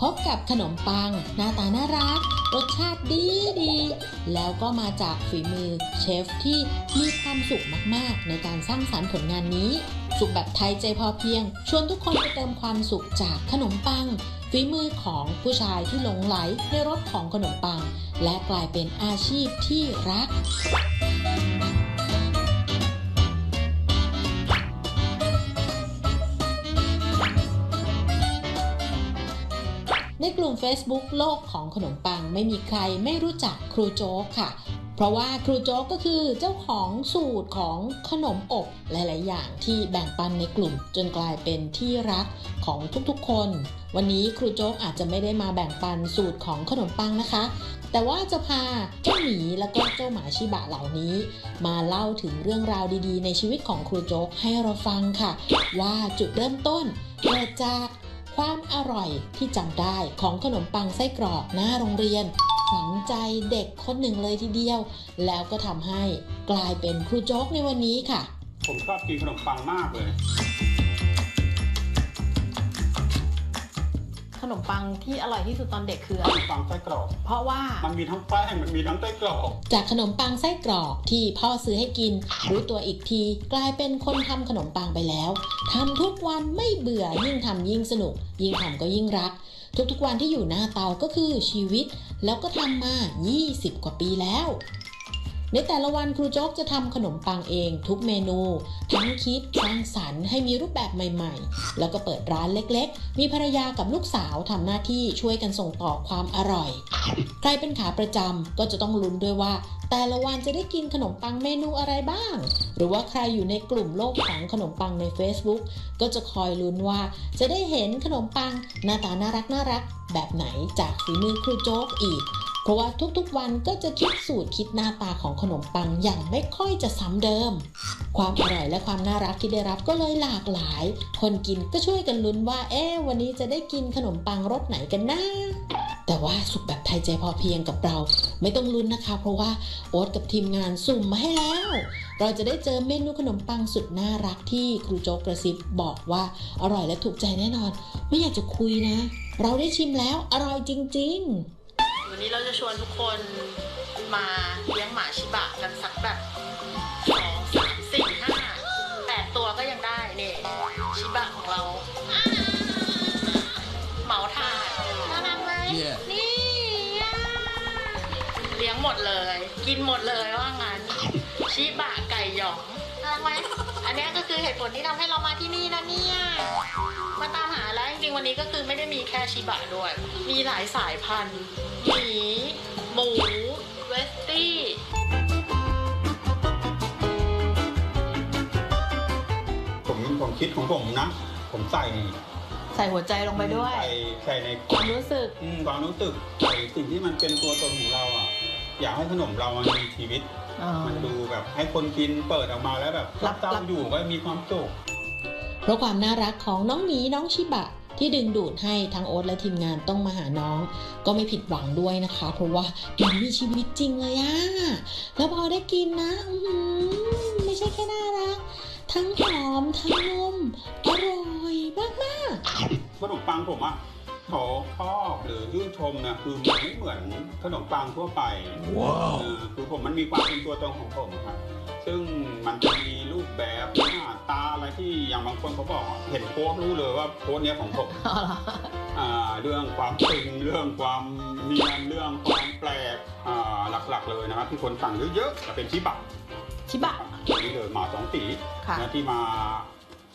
พบกับขนมปัง หน้าตาน่ารัก รสชาติดีดี แล้วก็มาจากฝีมือเชฟที่มีความสุขมากๆ ในการสร้างสรรค์ผลงานนี้ สุขแบบไทยใจพอเพียง ชวนทุกคนไปเติมความสุขจากขนมปัง ฝีมือของผู้ชายที่หลงไหลในรสของขนมปัง และกลายเป็นอาชีพที่รัก ในกลุ่ม Facebook โลกของขนมปังไม่มีใครไม่รู้จักครูโจ๊กค่ะ เพราะว่าครูโจ๊กก็คือเจ้าของสูตรของขนมอบหลาย ๆ อย่างที่แบ่งปันในกลุ่มจนกลายเป็นที่รักของทุกๆ คน วันนี้ครูโจ๊กอาจจะไม่ได้มาแบ่งปันสูตรของขนมปังนะคะ แต่ว่าจะพาเจ้าหมีแล้วก็เจ้าหมาชิบะเหล่านี้ มาเล่าถึงเรื่องราวดี ๆ ในชีวิตของครูโจ๊กให้เราฟังค่ะ ว่าจุดเริ่มต้นเกิดจาก ความอร่อยที่จำได้ของขนมปังไส้กรอกหน้าโรงเรียนฝังใจเด็กคนหนึ่งเลยทีเดียว แล้วก็ทำให้กลายเป็นครูโจ๊กในวันนี้ค่ะ ผมชอบกินขนมปังมากเลย นมปังที่อร่อยที่สุดตอนเด็กคือขอะไรนมปังไส้กรอกเพราะว่ามันมีทั้งแป้งมันมีทั้งไส้กรอกจากขนมปังไส้กรอกที่พ่อซื้อให้กิน รู้ตัวอีกที กลายเป็นคนทำขนมปังไปแล้วทำทุกวันไม่เบื่อยิ่งทำยิ่งสนุก ยิ่งทำก็ยิ่งรัก ทุกๆวันที่อยู่หน้าเตาก็คือชีวิต แล้วก็ทำมา 20 กว่าปีแล้ว ในแต่ละวันครูโจ๊กจะทำขนมปังเองทุกเมนู ทั้งคิดสร้างสรรค์ให้มีรูปแบบใหม่ๆ แล้วก็เปิดร้านเล็กๆ มีภรรยากับลูกสาวทำหน้าที่ช่วยกันส่งต่อความอร่อย ใครเป็นขาประจำก็จะต้องลุ้นด้วยว่า แต่ละวันจะได้กินขนมปังเมนูอะไรบ้าง หรือว่าใครอยู่ในกลุ่มโลกของขนมปังใน Facebook ก็จะคอยลุ้นว่า จะได้เห็นขนมปังหน้าตาน่ารักน่ารักแบบไหนจากฝีมือครูโจ๊กอีก เพราะว่าทุกๆวันก็จะคิดสูตรคิดหน้าตาของขนมปังอย่างไม่ค่อยจะซ้ำเดิม ความอร่อยและความน่ารักที่ได้รับก็เลยหลากหลาย คนกินก็ช่วยกันลุ้นว่า เอ๊วันนี้จะได้กินขนมปังรสไหนกันนะแต่ว่าสุขแบบไทยใจพอเพียงกับเรา ไม่ต้องลุ้นนะคะ เพราะว่าโอ๊ตกับทีมงานสุ่มมาให้แล้ว เราจะได้เจอเมนูขนมปังสุดน่ารักที่ครูโจ๊กกระซิบบอกว่าอร่อยและถูกใจแน่นอน ไม่อยากจะคุยนะ เราได้ชิมแล้วอร่อยจริง ๆ วันนี้เราจะชวนทุกคนมาเลี้ยงหมาชิบะกันสักแบบสองสามสี่ห้าแปดตัวก็ยังได้เนี่ยชิบะของเรา เหมาถาดน่ารักไหม Yeah นี่อะเลี้ยงหมดเลย กินหมดเลยว่างั้นชิบะไก่หยอง น่ารักไหมอันเนี้ยก็คือเหตุผลที่ทำให้เรามาที่นี่นะเนี่ยมาตามหาแล้วจ ริง ๆ วันนี้ก็คือไม่ได้มีแค่ชิบะด้วย มีหลายสายพันธุ์หมีหมูเวสตี้ผมผมคิดของผมนะ ผมใส่ใส่หัวใจลงไปด้วย ใส่ใส่ในความรู้สึกอืมความรู้สึกใส่สิ่งที่มันเป็นตัวตนของเราอะ อยากให้ขนมเรามันมีชีวิตมันดูแบบให้คนกินเปิดออกมาแล้วแบบรับเจ้ารับอยู่ก็มีความสุข เพราะความน่ารักของน้องหมีน้องชิบะ ที่ดึงดูดให้ทั้งโอ๊ตและทีมงานต้องมาหาน้อง ก็ไม่ผิดหวังด้วยนะคะ เพราะว่ามันมีชีวิตจริงเลยอะแล้วพอได้กินนะอื้อหือไม่ใช่แค่น่ารักทั้งหอมทั้งนมอร่อยมากขนมปังผมอะ เขาชอบหรือยื่นชมเนี่ยคือมันไม่เหมือนขนมปังทั่วไปว้าวเออคือผมมันมีความเป็นตัวตนของผมครับ ซึ่งมันจะมีรูปแบบหน้าตาอะไรที่อย่างบางคนเขาบอกอะเห็นโพสต์รู้เลยว่าโพสต์เนี้ยของผมเอาเหรออ่าเรื่องความตึงเรื่องความเนียนเรื่องความแปลกอ่าหลักๆเลยนะครับที่คนสั่งเยอะๆจะเป็นชิบะชิบะ ตัวนี้เลยหมาสองสีค่ะ นะที่มา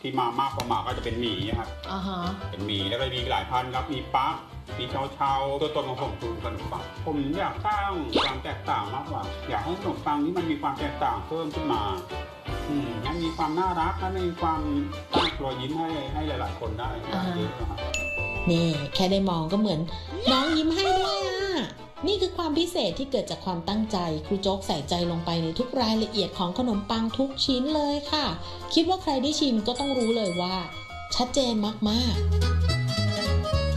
ที่มามากกว่าหมาก็จะเป็นหมีครับ อ่าฮะเป็นหมีแล้วก็มีหลายพันธุ์ครับ มีปั๊กมีเชาเชาๆตัวตนของผมคือขนมปังผมอยากสร้างความแตกต่างมากกว่า อยากให้ขนมปังนี้มันมีความแตกต่างเพิ่มขึ้นมาอืมให้มีความน่ารักและมีความสร้างรอยยิ้มให้ให้หลาย ๆ คนได้เยอะนะครับๆนี่แค่ได้มองก็เหมือน น้องยิ้มให้ด้วยอะ นี่คือความพิเศษที่เกิดจากความตั้งใจ ครูโจ๊กใส่ใจลงไปในทุกรายละเอียดของขนมปังทุกชิ้นเลยค่ะ คิดว่าใครได้ชิมก็ต้องรู้เลยว่า ชัดเจนมาก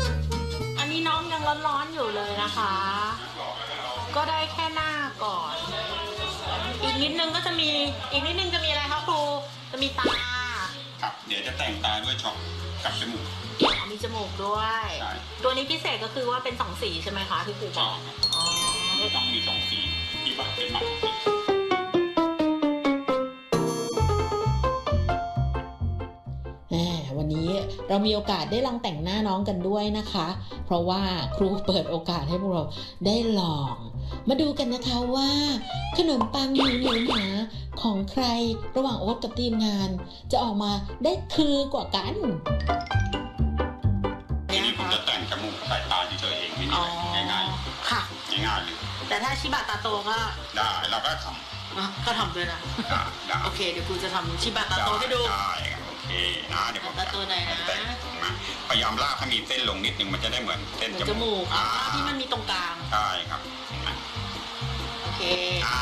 ๆ อันนี้น้องยังร้อนๆอยู่เลยนะคะ ก็ได้แค่หน้าก่อน อีกนิดนึงก็จะมี อีกนิดนึงจะมีอะไรคะครู จะมีตา ครับ เดี๋ยวจะแต่งตาด้วยช็อกกับจมูกมีจมูกด้วย ใช่ตัวนี้พิเศษก็คือว่าเป็นสองสีใช่ไหมคะที่ครูบช็ออกกครับอ๋อไม่ต้องมีสองสีที่บัตรเป็นหมันสีแหมวันนี้เรามีโอกาสได้ลองแต่งหน้าน้องกันด้วยนะคะ เพราะว่าครูเปิดโอกาสให้พวกเราได้ลอง มาดูกันนะคะว่า ขนมปังหนูหนูหนาของใครระหว่างโอ๊ตกับทีมงาน จะออกมาได้คือกว่ากันทีนี้ผมจะแต่งจมูกใส่ตาเฉยๆเองไม่มีอ๋ออะไรง่ายค่ะ ๆง่ายๆเลยแต่ถ้าชิบะตาโตก็ได้เราก็ทอะก็ทำด้วยนะำได้ได้โอเค เดี๋ยวครูจะทำชิบะตาโตให้ดู ได้ครับโอเคนะเดี๋ยวผมตาโตไหนนะ แต่งมาพยายามลากให้มีเส้นลงนิดนึงมันจะได้เหมือนเส้นเหมือนจจมูมูกกอ่าอะที่มันมีตรงกลาง ใช่ครับเห็นไหมโอเคอ่า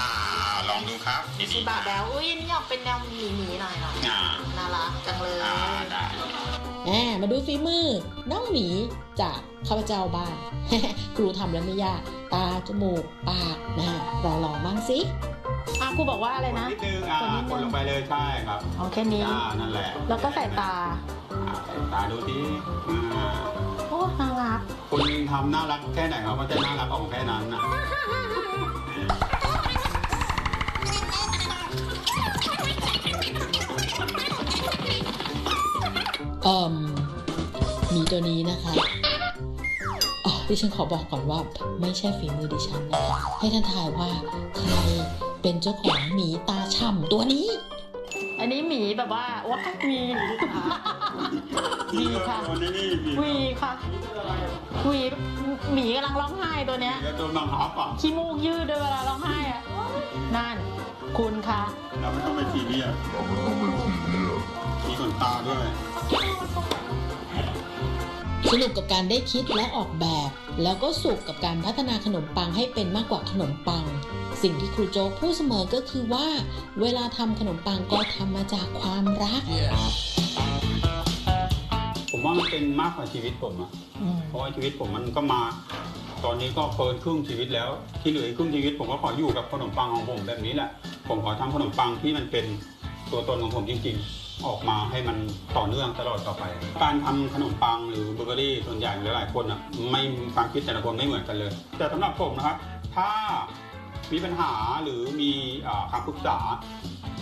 ลองดูครับทีชินี้บะแล้วอุ้ยอันนี่ออกเป็นแนวหมีหมีๆหน่อยเนาะอ่าน่ารักจังเลยอ่าได้แหมมาดูฝีมือ น้องหมีจากข้าพเจ้าบ้างครูทำแล้วไม่ยาก ตา จมูก ปากนะเราลองบ้างสิอะครูบอกว่าอะไรนะกดนิดนึงอ่ากดนิดนึงกดลงไปเลยใช่ครับเอาแค่นี้อ่านั่นแหละ แล้วก็ใส่ตาอ่าใส่ตาดูดิอ่าโอ้น่ารักคุณทำน่ารักแค่ไหนเขาก็จะน่ารักออกแค่นั้นนะเอ่มหมีตัวนี้นะคะอ๋อดิฉันขอบอกก่อนว่าไม่ใช่ฝีมือดิฉันนะคะให้ท่านทายว่าใครเป็นเจ้าของหมีตาช่ำตัวนี้ อันนี้หมีแบบว่าว้าวีวีค่ะตัวนี้นี่มีวีค่ะวีหมีกำลังร้องไห้ตัวเนี้ยแล้วตัวมังหาป่ะขี้มูกยืดด้วยเวลาร้องไห้อะนั่น คุณคะ เราไม่ต้องไปทีเรียสมีขนตาด้วยสนุกกับการได้คิดและออกแบบ แล้วก็สุขกับการพัฒนาขนมปังให้เป็นมากกว่าขนมปัง สิ่งที่ครูโจ๊กพูดเสมอก็คือว่า เวลาทำขนมปังก็ทำมาจากความรัก ผมว่ามันเป็นมากกว่าชีวิตผมอะอืมเพราะว่าชีวิตผมมันก็มา ตอนนี้ก็เกินครึ่งชีวิตแล้ว ที่เหลืออีกครึ่งชีวิตผมก็ขออยู่กับขนมปังของผมแบบนี้แหละ ผมขอทำขนมปังที่มันเป็นตัวตนของผมจริงๆ ออกมาให้มันต่อเนื่องตลอดต่อไป การทำขนมปังหรือเบเกอรี่ส่วนใหญ่หลายๆคนอะไม่ความคิดแต่ละคนไม่เหมือนกันเลย แต่สำหรับผมนะครับ ถ้ามีปัญหาหรือมีคำปรึกษา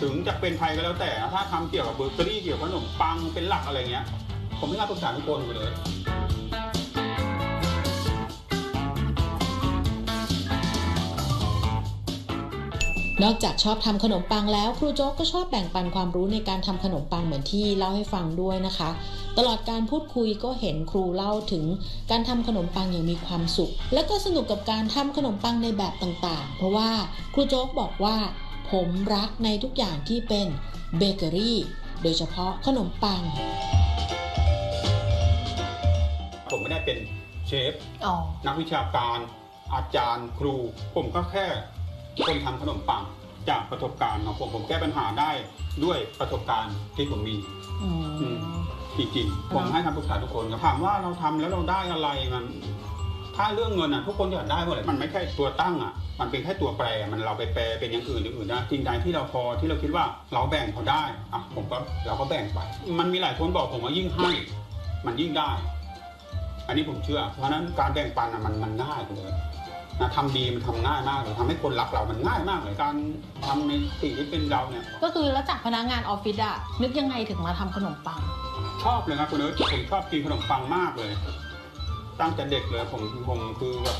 ถึงจะเป็นใครก็แล้วแต่ถ้าทำเกี่ยวกับเบเกอรี่เกี่ยวกับขนมปังเป็นหลักอะไรเงี้ย ผมไม่กล้าปรึกษาทุกคนเลย นอกจากชอบทำขนมปังแล้ว ครูโจ๊กก็ชอบแบ่งปันความรู้ในการทำขนมปังเหมือนที่เล่าให้ฟังด้วยนะคะ ตลอดการพูดคุยก็เห็นครูเล่าถึงการทำขนมปังอย่างมีความสุข และก็สนุกกับการทำขนมปังในแบบต่างๆ เพราะว่าครูโจ๊กบอกว่า ผมรักในทุกอย่างที่เป็นเบเกอรี่โดยเฉพาะขนมปัง ผมไม่ได้เป็นเชฟอ๋อนักวิชาการ อาจารย์ครู ผมก็แค่ คนทำขนมปังจากประสบการณ์ของผมผมแก้ปัญหาได้ด้วยประสบการณ์ที่ผมมีอืมอืม จริงๆผมให้คำปรึกษาทุกคนครับถามว่าเราทำแล้วเราได้อะไรมัน ถ้าเรื่องเงินอะ ทุกคนอยากได้หมดเลยมันไม่ใช่ตัวตั้งอะ มันเป็นแค่ตัวแปรมันเราไปแปลเป็นอย่างอื่นอย่างอื่นได้จริงใดที่เราพอที่เราคิดว่าเราแบ่งเขาได้อะผมก็เราก็แบ่งไป มันมีหลายคนบอกผมว่ายิ่งให้ มันยิ่งได้ อันนี้ผมเชื่อ เพราะฉะนั้นการแบ่งปันอะมันมันง่ายเลยนะ ทำดีมันทำง่ายมากเลยทำให้คนรักเรามันง่ายมากเลยการทำในสิ่งที่เป็นเราเนี่ย ก็คือแล้วจากพนักงานออฟฟิศอะนึกยังไงถึงมาทำขนมปัง ชอบเลยครับคุณเอิร์ธผมชอบกินขนมปังมากเลย ตั้งแต่เด็กเลยผมผมคือแบบ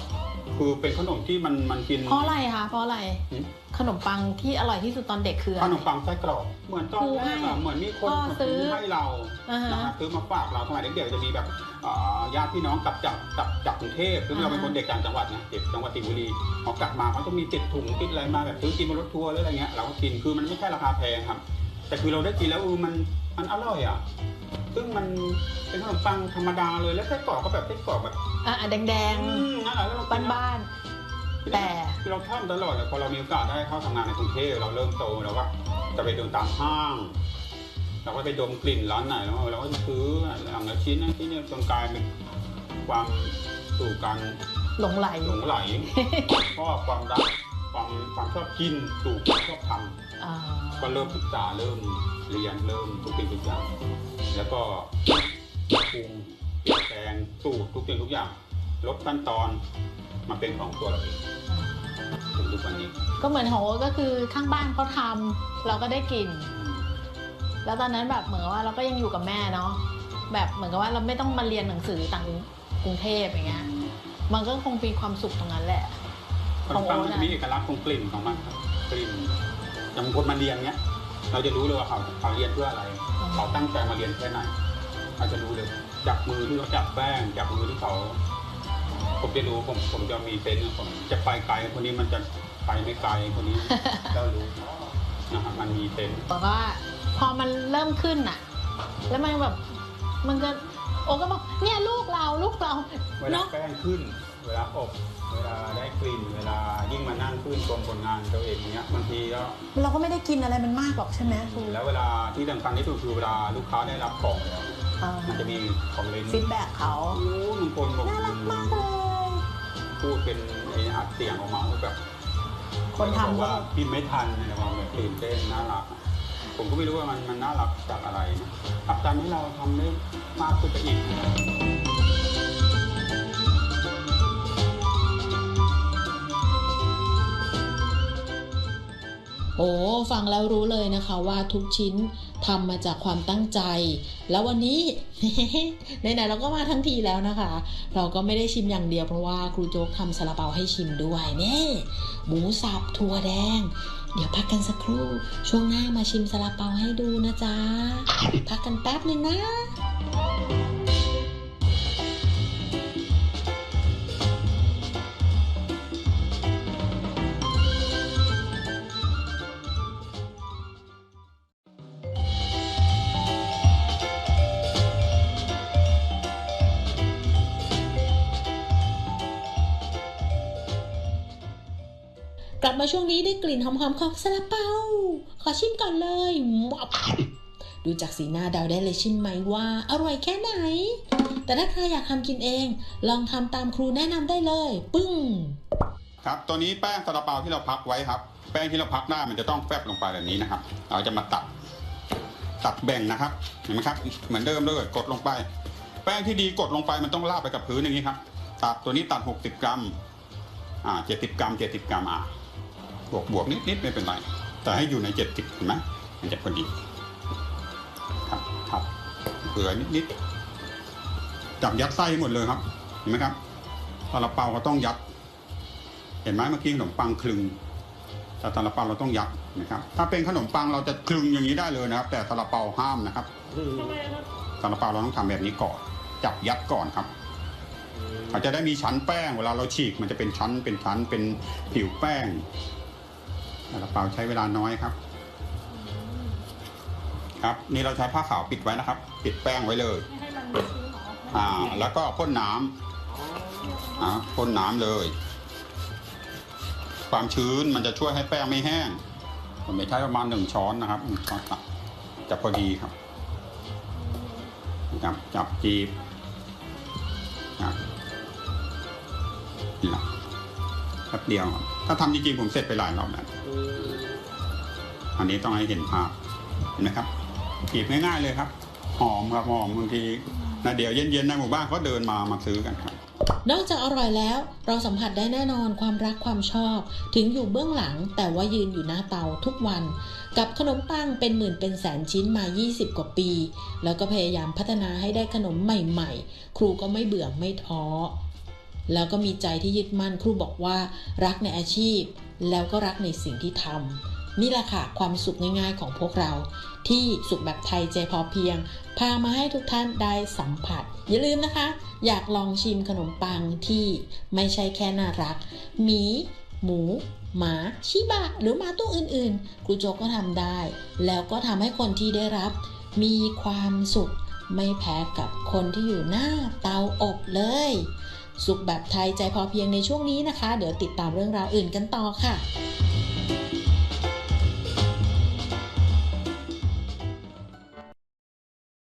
คือเป็นขนมที่มันมันกิน เพราะอะไรคะเพราะอะไร หืม ขนมปังที่อร่อยที่สุดตอนเด็กคือขอะไรนมปังไส้กรอกเหมือนตอนแรกอะเหมือนมีคนพ่อซื้อให้เราอ่าฮะนะครับซื้อมาฝากเราสมัยเด็กๆจะมีแบบอ่าญาติพี่น้องกลับจากกลับจากกรุงเทพซึ่งเราเป็นคนเด็กต่างจังหวัดนะเด็กจังหวัดสิงห์บุรีพอกลับมาเขาจะมีติดถุงติดอะไรมาแบบซื้อกินบนรถทัวร์หรืออะไรเงี้ยเราก็กินคือมันไม่ใช่ราคาแพงครับ แต่คือเราได้กินแล้วเออมัน มันอร่อยอะ ซึ่งมันเป็นขนมปังธรรมดาเลย แล้วไส้กรอกก็แบบไส้กรอกแบบอะอะแดงอืมนั่นแหละแล้วเรากินๆบ้านๆแต่คือเราชอบตลอดเลยพอเรามีโอกาสได้เข้าทำงานในกรุงเทพเราเริ่มโตเราก็จะไปเดินตามห้างเราก็ไปดมกลิ่นร้านไหนแล้วเราก็จะซื้ออย่างละชิ้นนะที่เนี่ยจนกลายเป็นความสู่การหลงไหลหลงไหลเพราะว่าความรักความความชอบกินสู่ความชอบทอ่า ก็เริ่มศึกษาเริ่มเรียนเริ่มทุกสิ่งทุกอย่างแล้วก็ปรุงเปลี่ยนแปลงสูตรทุกสิ่งทุกอย่าง ลดขั้นตอนมาเป็นของตัวเราเองถึงทุกวันนี้ ก็เหมือนของโอ๊ตก็คือข้างบ้านเขาทำเราก็ได้กิน แล้วตอนนั้นแบบเหมือนกับว่าเราก็ยังอยู่กับแม่เนาะแบบเหมือนกับว่าเราไม่ต้องมาเรียนหนังสือต่างกรุงเทพอย่างเงี้ยมันก็คงมีความสุขตรงนั้นแหละขนมปังมันจะมีเอกลักษณ์ของกลิ่นของมันครับกลิ่น อย่างบางคนมาเรียนเนี้ย เราจะรู้เลยว่าเขาเขาเรียนเพื่ออะไร เขาตั้งใจมาเรียนแค่ไหนเราจะรู้เลยจากมือที่เขาจับแป้งจากมือที่เขาผมจะรู้ผมผมจะมีเซนส์ของผมจะไปไกลคนนี้มันจะไปไม่ไกลคนนี้เรารู้นะครับมันมีเซนส์บอกว่าพอมันเริ่มขึ้นอะแล้วมันแบบมันก็โอ้ก็บอกเนี่ยลูกเราลูกเราเวลาเนาะแป้งขึ้น เวลาอบ เวลาได้กลิ่นเวลายิ่งมานั่งขึ้นชมผลงานตัวเองเนี้ยบางทีก็เราก็ไม่ได้กินอะไรมันมากหรอกใช่ไหมครูแล้วเวลาที่สำคัญที่สุดคือเวลาลูกค้าได้รับของแล้วมันจะมีของเล่นฟีดแบ็กเขาโอ้บางคนบอกน่ารักมากเลยพูดเป็นไอ้อัดเสียงออกมาแบบ คนทำบอกก็ว่าพิมพ์ไม่ทันอะไรประมาณแบบตื่นเต้นน่ารักอะผมก็ไม่รู้ว่ามันมันน่ารักจากอะไรนะผลักดันให้เราทำได้มากขึ้นไปอีก โอ้ฟังแล้วรู้เลยนะคะว่าทุกชิ้นทำมาจากความตั้งใจ แล้ววันนี้ไหนๆเราก็มาทั้งทีแล้วนะคะ เราก็ไม่ได้ชิมอย่างเดียวเพราะว่าครูโจ๊กทำซาลาเปาให้ชิมด้วยนี่หมูสับถั่วแดง เดี๋ยวพักกันสักครู่ ช่วงหน้ามาชิมซาลาเปาให้ดูนะจ๊ะพักกันแป๊บหนึ่งนะ กลับมาช่วงนี้ได้กลิ่นหอมๆของซาลาเปา ขอชิมก่อนเลยดูจากสีหน้าเดาได้เลยใช่ไหมว่า อร่อยแค่ไหน แต่ถ้าใครอยากทำกินเอง ลองทำตามครูแนะนำได้เลย ปึ้ง ครับตัวนี้แป้งซาลาเปาที่เราพักไว้ครับ แป้งที่เราพักได้ามันจะต้องแฟบลงไปแบบนี้นะครับ เราจะมาตัด ตัดแบ่งนะครับ เห็นไหมครับ เหมือนเดิมเลยกดลงไป แป้งที่ดีกดลงไปมันต้องลาบไปกับพื้นอย่างนี้ครับ ตัดตัวนี้ตัด 60 กรัม อ่า 70 กรัม 70 กรัมอ่า บวกบวกนิดนิดไม่เป็นไร แต่ให้อยู่ใน 70เห็นไหมมันจะพอดีครับครับเผื่อนิดนิดจับยัดไส้ให้หมดเลยครับ เห็นไหมครับซาลาเปาก็ต้องยัด เห็นไหมเมื่อกี้ขนมปังคลึงแต่ซาลาเปาเราต้องยัดนะครับ ถ้าเป็นขนมปังเราจะคลึงอย่างนี้ได้เลยนะครับ แต่ซาลาเปาห้ามนะครับซาลาเปาเราต้องทำแบบนี้ก่อน จับยัดก่อนครับเขาจะได้มีชั้นแป้ง เวลาเราฉีกมันจะเป็นชั้นเป็นชั้นเป็นผิวแป้ง ซาลาเปาใช้เวลาน้อยครับ ครับ นี่เราใช้ผ้าขาวปิดไว้นะครับ ปิดแป้งไว้เลยอ่า แล้วก็พ่นน้ำอ่าพ่นน้ำเลย ความชื้นมันจะช่วยให้แป้งไม่แห้ง ผมจะใช้ประมาณหนึ่งช้อนนะครับหนึ่งช้อนตักจะพอดีครับ จับจับจีบครับนี่แหละแป๊บเดียวครับ ถ้าทำจริงๆผมเสร็จไปหลายรอบแล้วอันนี้ต้องให้เห็นภาพเห็นไหมครับจีบง่ายๆเลยครับ หอมครับหอมบางทีนะเดี๋ยวเย็นๆในหมู่บ้านเขาเดินมามาซื้อกันครับนอกจากอร่อยแล้วเราสัมผัสได้แน่นอนความรักความชอบ ถึงอยู่เบื้องหลังแต่ว่ายืนอยู่หน้าเตาทุกวัน กับขนมปังเป็นหมื่นเป็นแสนชิ้นมา 20 กว่าปี แล้วก็พยายามพัฒนาให้ได้ขนมใหม่ ๆ ครูก็ไม่เบื่อไม่ท้อ แล้วก็มีใจที่ยึดมั่นครูบอกว่า รักในอาชีพ แล้วก็รักในสิ่งที่ทำนี่แหละค่ะความสุขง่ายๆของพวกเรา ที่สุขแบบไทยใจพอเพียง พามาให้ทุกท่านได้สัมผัส อย่าลืมนะคะ อยากลองชิมขนมปังที่ไม่ใช่แค่น่ารักหมีหมูหมาชิบะหรือหมาตัวอื่นๆครูโจกก็ทำได้ แล้วก็ทำให้คนที่ได้รับ มีความสุขไม่แพ้กับคนที่อยู่หน้าเตาอบเลย สุขแบบไทยใจพอเพียงในช่วงนี้นะคะ เดี๋ยวติดตามเรื่องราวอื่นกันต่อค่ะ